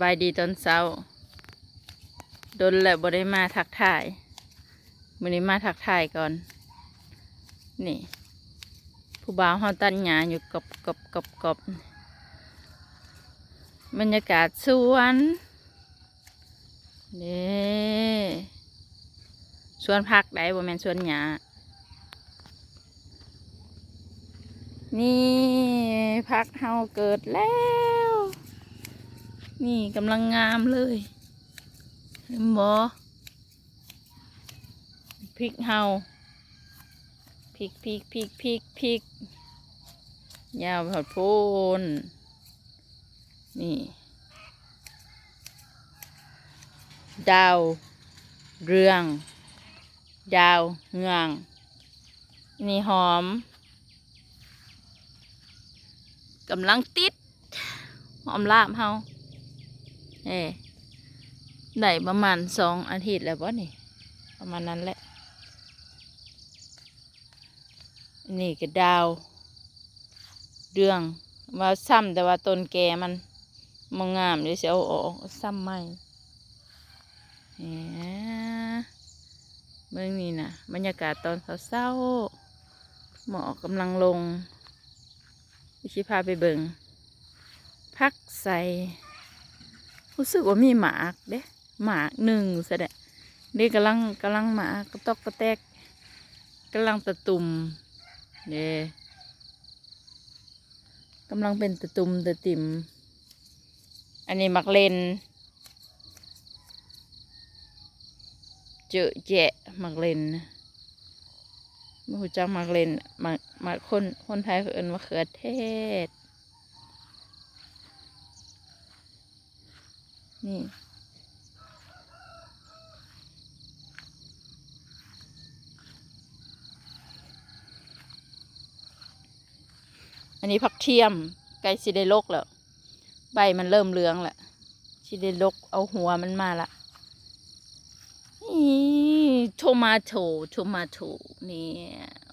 บายดีตอนเช้าโดนแหละบ่ได้มาทักทายมื้อนี้มาทักทายก่อน นี่ ผู้บ่าวเฮาตัดหญ้าอยู่กบกบกบกบบรรยากาศสวนนี่สวนผักได้บ่แม่นสวนหญ้านี่ผักเฮาเกิดแล้ว นี่กำลังงามเลยเห็นบ่พริกเฮาพริกพริกพริกพริกพริกยาวผัดโพนนี่ดาวเรือง ดาวเงือง นี่หอมกำลังติด หอมลาบเฮา เอได้ประมาณสองอาทิตย์แล้วป่ะนี่ ประมาณนั้นแหละ นี่ก็ดาว เรื่องว่าซ้ำแต่ว่าต้นแกมันมองงามเดี๋ยวจะเอาออกซ้ำใหม่เมื่อนี้นะบรรยากาศตอนเศร้าๆหมอกกำลังลงวิชิพาไปเบิงพักใส่ รู้สึกว่ามีหมากเด้หมากหนึ่งแสดงเด็กกำลังกำลังหมากกระตอกกระแตกกำลังตะตุ่มเด้กำลังเป็นตะตุ่มตะติ่มอันนี้มักเลนเจอแจะมักเลนไม่รู้จักมักเลนมักมักคนคนไทยเขาเอินมะเขือเทศ นี่ อันนี้ผักเทียมใกล้สิได้ลกแล้ว ใบมันเริ่มเหลืองแล้วสิได้ลกเอาหัวมันมาละนี่โทมาโตโทมาโตนี่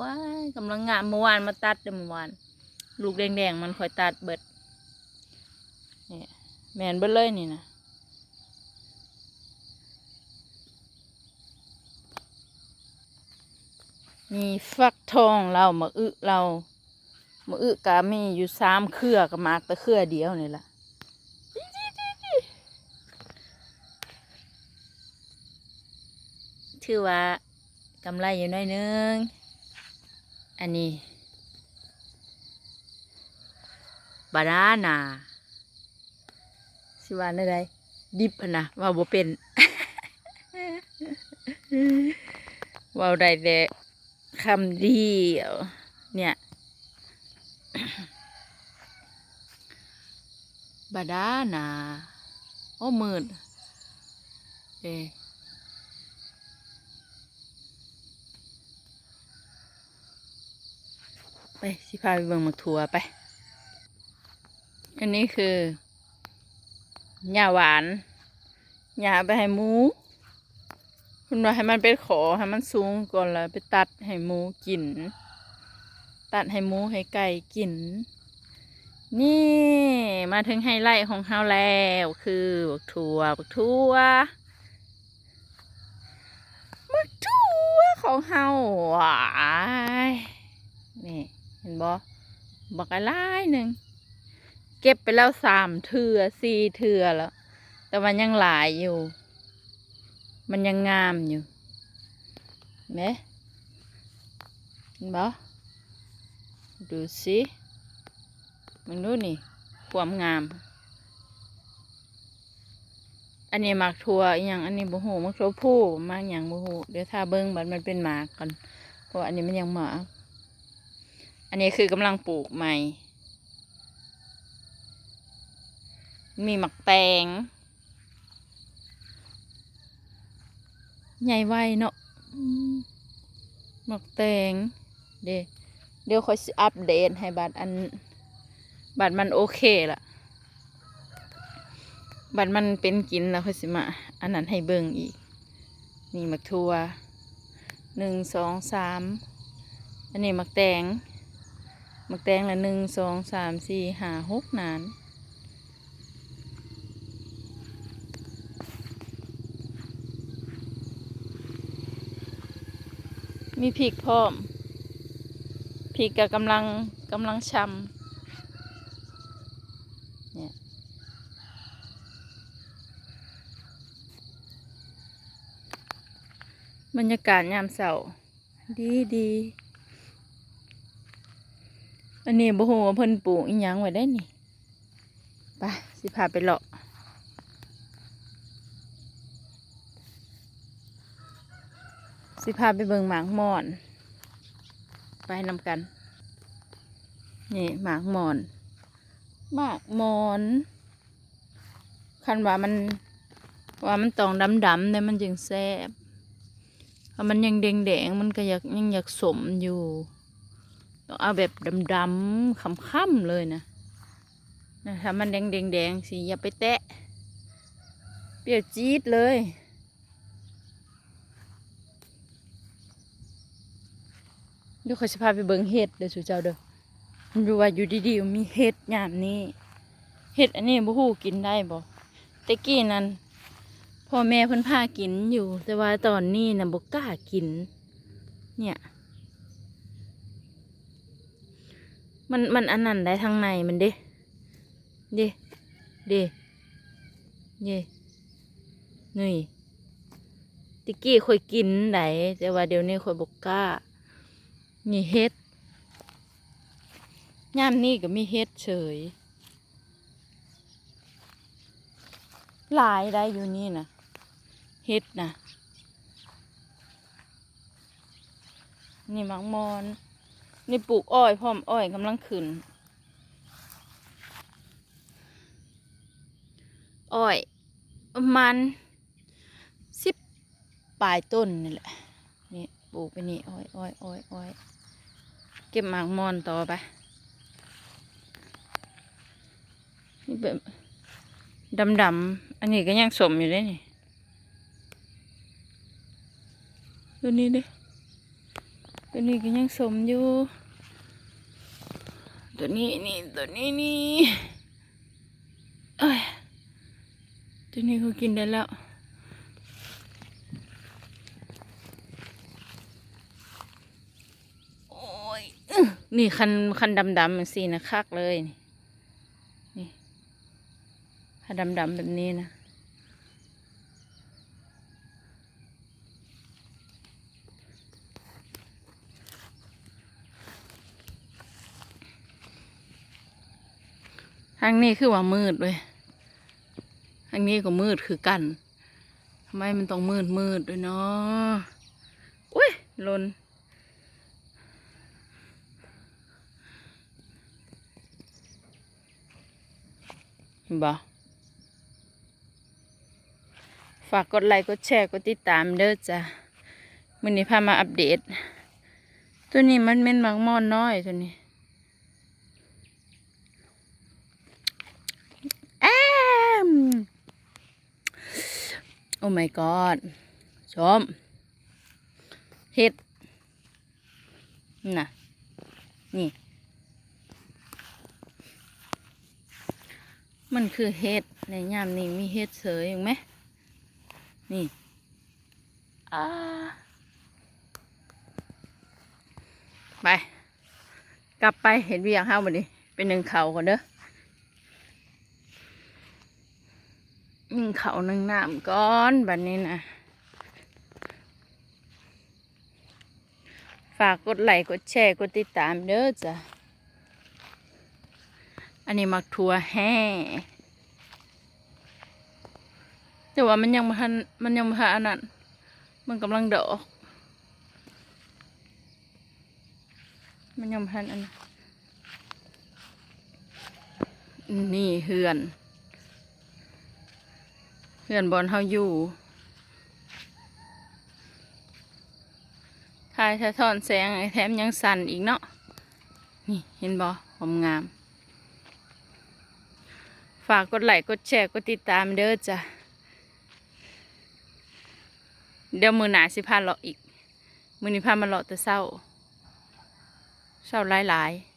ว้ายกำลังงามเมื่อวานมาตัดเด้อเมื่อวาน ลูกแดงๆ มันคอยตัดเบิดนี่แมนเบิดเลยนี่นะ มีฟักทองเรามาอึเรามาอึกามีอยู่สามเครือกับมากแต่เครือเดียวนี่แหละถือว่ากำไรอยู่น้อยนึง อันนี้บานานาสิว่าอะไรดิบหั้นนะว่าบ่เป็นว่าได้แต่ คำเดียว เนี่ยบาดานาโอ้มืดเอไปสิพาไปเบิ่งมักถั่วไป อันนี้คือหญ้าหวานหญ้าไปให้หมู คุณว่าให้มันเป็นขอให้มันสูงก่อนแล้วไปตัดให้หมูกิน ตัดให้หมูให้ไก่กิน นี่มาถึงไฮไลท์ของเฮาแล้วคือบักถั่วบักถั่วบักถั่วของเฮาว้ายนี่เห็นบ่บักอะไรหนึ่งเก็บไปแล้วสามเถื่อสี่เถื่อแล้ว แต่มันยังหลายอยู่ มันยังงามอยู่เห็นบ่ดูสิมันดูนี่ความงาม อันนี้หมากถั่วอย่างอันนี้บ่ฮู้มักถั่วผู้มากอย่างบ่ฮู้เดี๋ยวถ้าเบิ่งบัดมันเป็นหมากก่อนเพราะอันนี้มันยังหมากอันนี้คือกำลังปลูกใหม่ มีหมักแตง ใหญ่ไวเนาะมหมกแตงเดยวเดี๋ยวค่อยอัปเดตให้บัดอันบัดมันโอเคละบัดมันเป็นกินแล้วค่อยสิมา อันนั้นให้เบิ่งอีก นี่หมักทัวหนึ่งสองสามอันนี้หมักแตงหมักแตงละหนึ่งสองสามสี่ห้าหกนาน ห มีพริกพร้อมพริกก็กำลังกำลังชำเนี่ยบรรยากาศยามเสาร์ดีดีอันนี้บ่ฮู้ว่าเพิ่นปลูกอีหยังไว้ได้นี่ไปสิพาไปเลาะ สิพาไปเบิงหมากหมอน ไปนำกัน นี่หมากหมอนหมากหมอนคันว่ามันว่ามันตองดำๆเนี่ยมันจึงแซ่บถ้ามันยังแดงๆมันก็อยากยังอยากสมอยู่ต้องเอาแบบดำๆค่ำๆเลยนะนะถ้ามันแดงๆๆสิอย่าไปแตะ เปรี้ยวจี๊ดเลย เดี๋ยวเขาจะพาไปเบิ่งเห็ดเด้อสุเจ้าเด้อมันดูว่าอยู่ดีๆมีเห็ดยามนี้เห็ดอันนี้บ่ฮู้กินได้บ่แต่กี้นั้นพ่อแม่เพิ่นพากินอยู่ แต่ว่าตอนนี้นะบกล้ากิน เนี่ย มันมันอันนั้นได้ทางในมันเด้เด้เด้เด้นี่ติกี้ค่อยกินไหนแต่ว่าเดี๋ยวนี้ค่อยบกล้า นี่เฮ็ดย่ามนี่ก็มีเฮ็ดเฉย หลายได้อยู่นี่นะเฮ็ดนะนี่มักมอน นี่ปลูกอ้อยพร้อมอ้อยกำลังขึ้น อ้อยมาณสิบปลายต้นนี่แหละ นี่ปลูกไปนี่อ้อยอ้อยอ้อยอ้อย เก็บหมากมอนต่อไป นี่แบบดำๆ อันนี้ก็ยังสมอยู่เลยนี่ตัวนี้ด้ตัวนี้ก็ยังสมอยู่ ตัวนี้นี่ ตัวนี้นี่เอ้ยตัวนี้ก็กินได้แล้ว โอ้ยอื้อ นี่คันคันดำๆมันสีนะคักเลยนี่นี่ถ้าดำแบบนี้นะทางนี้คือว่ามืดเว้ยทางนี้ก็มืดคือกันทำไมมันต้องมืดมืดด้วยเนาะอุ้ยลน บ่ฝากกดไลค์กดแชร์กดติดตามเด้อจ้ะมื้อนี้พามาอัปเดต ตัวนี้มันเป็นมักมอนน้อยตัวนี้แอมโอ้ my god ชมเห็ดน่ะนี่ มันคือเห็ดในยามนี้มีเห็ดเสยอยู่ไหมนี่อ่าไป กลับไปเห็นเวียงห้าวันนี้เป็นหนึ่งเขาก่อนเด้อหนึ่งเขาหนึ่งน้ำก้อนบันนี้นะฝากกดไลค์กดแชร์กดติดตามเด้อจ้ะ อันนี้มักทัวแห่แต่ว่ามันยังมาทันมันยังมาทันอันนั้นมันกำลังดอก มันยังบ่ทันอันนี้นี่เฮือนเฮือนบอลเฮาอยู่ทายสะท้อนแสงไอ้แถมยังสั่นอีกเนาะนี่เห็นบ่ผมงามากกดไลค์กดแชร์กดติดตามเด้อจ้ะ เดี๋ยวมือหนาสิพาเลาะอีก มือนี้พามาเลาะแต่เศร้า เศร้าหลายๆ